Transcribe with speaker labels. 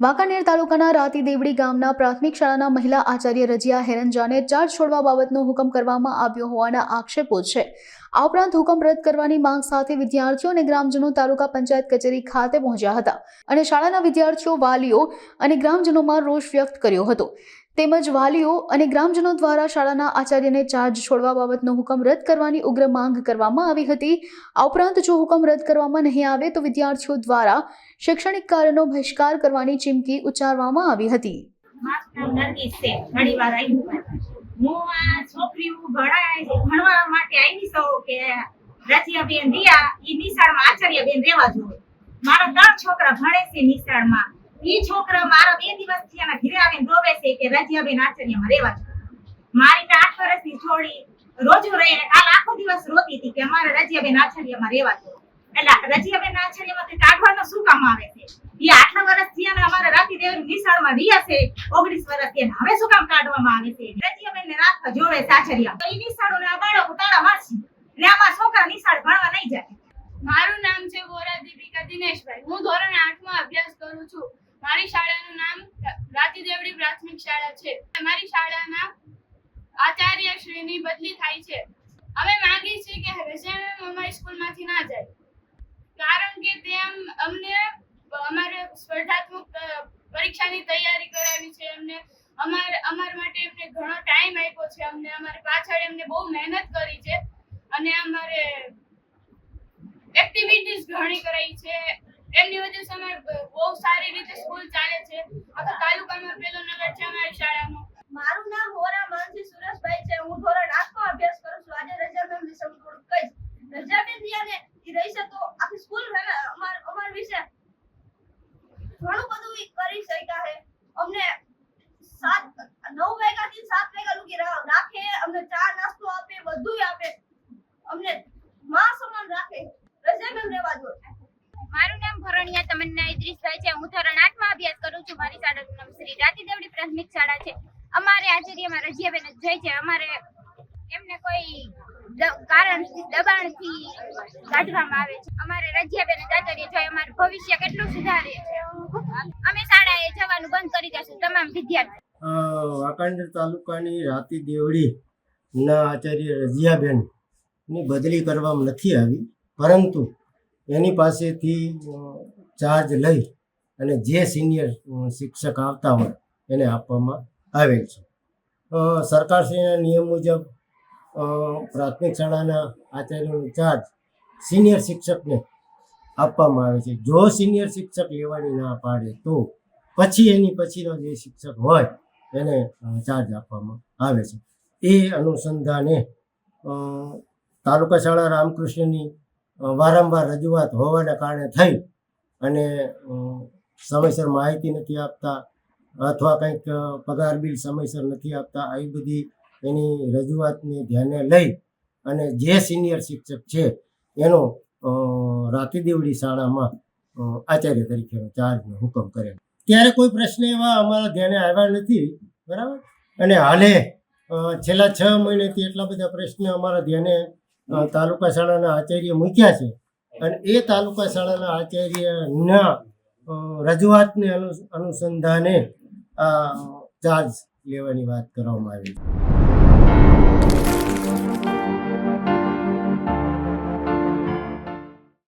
Speaker 1: વાંકાનેર તાલુકાના રાતી દેવડી ગામના પ્રાથમિક શાળાના મહિલા આચાર્ય રજિયા હેરંજાને ચાર્જ છોડવા બાબતનો હુકમ કરવામાં આવ્યો હોવાના આક્ષેપો છે. આ ઉપરાંત હુકમ રદ કરવાની માંગ સાથે વિદ્યાર્થીઓ અને ગ્રામજનો તાલુકા પંચાયત કચેરી ખાતે પહોંચ્યા હતા અને શાળાના વિદ્યાર્થીઓ વાલીઓ અને ગ્રામજનોમાં રોષ વ્યક્ત કર્યો હતો. તેમજ વાલીઓ અને ગ્રામજનો દ્વારા શાળાના આચાર્યને ચાર્જ છોડવા બાબતનો હુકમ રદ કરવાની ઉગ્ર માંગ કરવામાં આવી હતી. આ ઉપરાંત જો હુકમ રદ કરવામાં નહીં આવે તો વિદ્યાર્થીઓ દ્વારા શૈક્ષણિક કાર્યનો બહિષ્કાર કરવાની ચીમકી ઉચ્ચારવામાં આવી હતી.
Speaker 2: મારું ત્રણ છોકરા ભણે છે નિશાળમાં. ઈ છોકરા મારો બે દિવસથી એના ઘરે આવીને રોવે છે કે રચિયાબેન આચાર્યમાં રહેવા છે. મારી તો આઠ વર્ષની છોડી રોજ રહે. કાલ આખો દિવસ રોતી હતી કે અમારે રચિયાબેન આચાર્યમાં રહેવા છે. એટલે રચિયાબેન આચાર્યમાંથી કાઢવાનો શું કામ આવે છે? ઈ આટલા વર્ષથી અને અમારે રાતી દેવ નિશાળમાં રહ્યા છે. ઓગણીસ વર્ષથી હવે શું કામ કાઢવામાં આવે છે? રચિયાબેન ને રાખવા જોવે છે તો ઈ નિશાળો ને બાળકો તાળા મારશે. ને આમાં છોકરા નિશાળ ભણવા નહીં જાય.
Speaker 3: મારું નામ છે વોરા દીપિકા દિનેશભાઈ. હું ધોરણ કરું છું મારી શાળાનું નામ રા- પ્રાથમિક શાળા છે. અમારી શાળાના આચાર્ય શ્રીની બદલી થાય છે. અમે માંગીએ છીએ કે રજા અમારી સ્કૂલમાંથી ના જાય. કારણ કે તે અમને અમારે સ્પર્ધાત્મક પરીક્ષાની તૈયારી કરાવી છે. એમને અમાર અમાર માટે એમને ઘણો ટાઈમ આપ્યો છે. અમને અમારે પાછળ એમને બહુ મહેનત કરી છે. અને અમારે એક્ટિવિટીઝ ઘણી કરાઈ છે. એમની વજહ સે અમારે બહુ સારી રીતે સ્કૂલ ચાલે છે. આખા તાલુકામાં પેલો નગર છે અમારી શાળાનો.
Speaker 4: મારું નામ હોરા માનસી સુરેશભાઈ છે. હું ધોરણ આઠમાં અભ્યાસ કરું છું. આજે રજા મેમ વિશે હું થોડું કહીશ રજા બેન રિયાને રહી છે તો આખી સ્કૂલ અમાર અમાર વિશે ઘણું બધું કરી શક્યા છે અમને સાત નવ વાગ્યા થી સાત વાગ્યા લગી રાખે અમને ચા નાસ્તો આપે બધું આપે અમને માં સમાન રાખે રજા મેમ રહેવા દો
Speaker 5: ભરણિયા તમન્ના ઇદ્રીસભાઈ છે. હું ધોરણ આઠમાં અભ્યાસ કરું છું. મારી શાળાનું નામ શ્રી રાતી દેવડી પ્રાથમિક શાળા છે. અમારે આચાર્યમાં રજિયાબેન જ જાય છે. અમારે એમને કોઈ કારણથી દબાણથી કાઢવામાં આવે છે. અમારે રજિયાબેન આચાર્ય જોઈએ અમારું ભવિષ્ય કેટલું સુધારે છે. અમે શાળાએ જવાનું બંધ કરી દેશું તમામ વિદ્યાર્થી
Speaker 6: વાંકાનેર તાલુકાની રાતી દેવડી ના આચાર્ય રજિયાબેનની બદલી કરવામાં નથી આવી. પરંતુ એની પાસેથી ચાર્જ લઈ અને જે સિનિયર શિક્ષક આવતા હોય એને આપવામાં આવેલ છે. સરકારશ્રીના નિયમ મુજબ પ્રાથમિક શાળાના આચાર્યનો ચાર્જ સિનિયર શિક્ષકને આપવામાં આવે છે. જો સિનિયર શિક્ષક લેવાની ના પાડે તો પછી એની પછીનો જે શિક્ષક હોય એને ચાર્જ આપવામાં આવે છે. એ અનુસંધાને તાલુકા શાળા રામકૃષ્ણની વારંવાર રજૂઆત હોવાના કારણે થઈ અને સમયસર માહિતી નથી આપતા અથવા કંઈક પગાર બિલ સમયસર નથી આપતા, આવી બધી એની રજૂઆતને ધ્યાને લઈ અને જે સિનિયર શિક્ષક છે એનો રાતી દેવડી શાળામાં આચાર્ય તરીકેનો ચાર્જનો હુકમ કરેલ. ત્યારે કોઈ પ્રશ્ન એવા અમારા ધ્યાને આવ્યા નથી, બરાબર? અને હાલે છેલ્લા છ મહિનેથી એટલા બધા પ્રશ્ન અમારા ધ્યાને તાલુકા શાળાના આચાર્ય મૂક્યા છે. અને એ તાલુકા શાળાના આચાર્યના રજૂઆતને અનુસંધાને ચાર્જ લેવાની વાત કરવામાં આવી.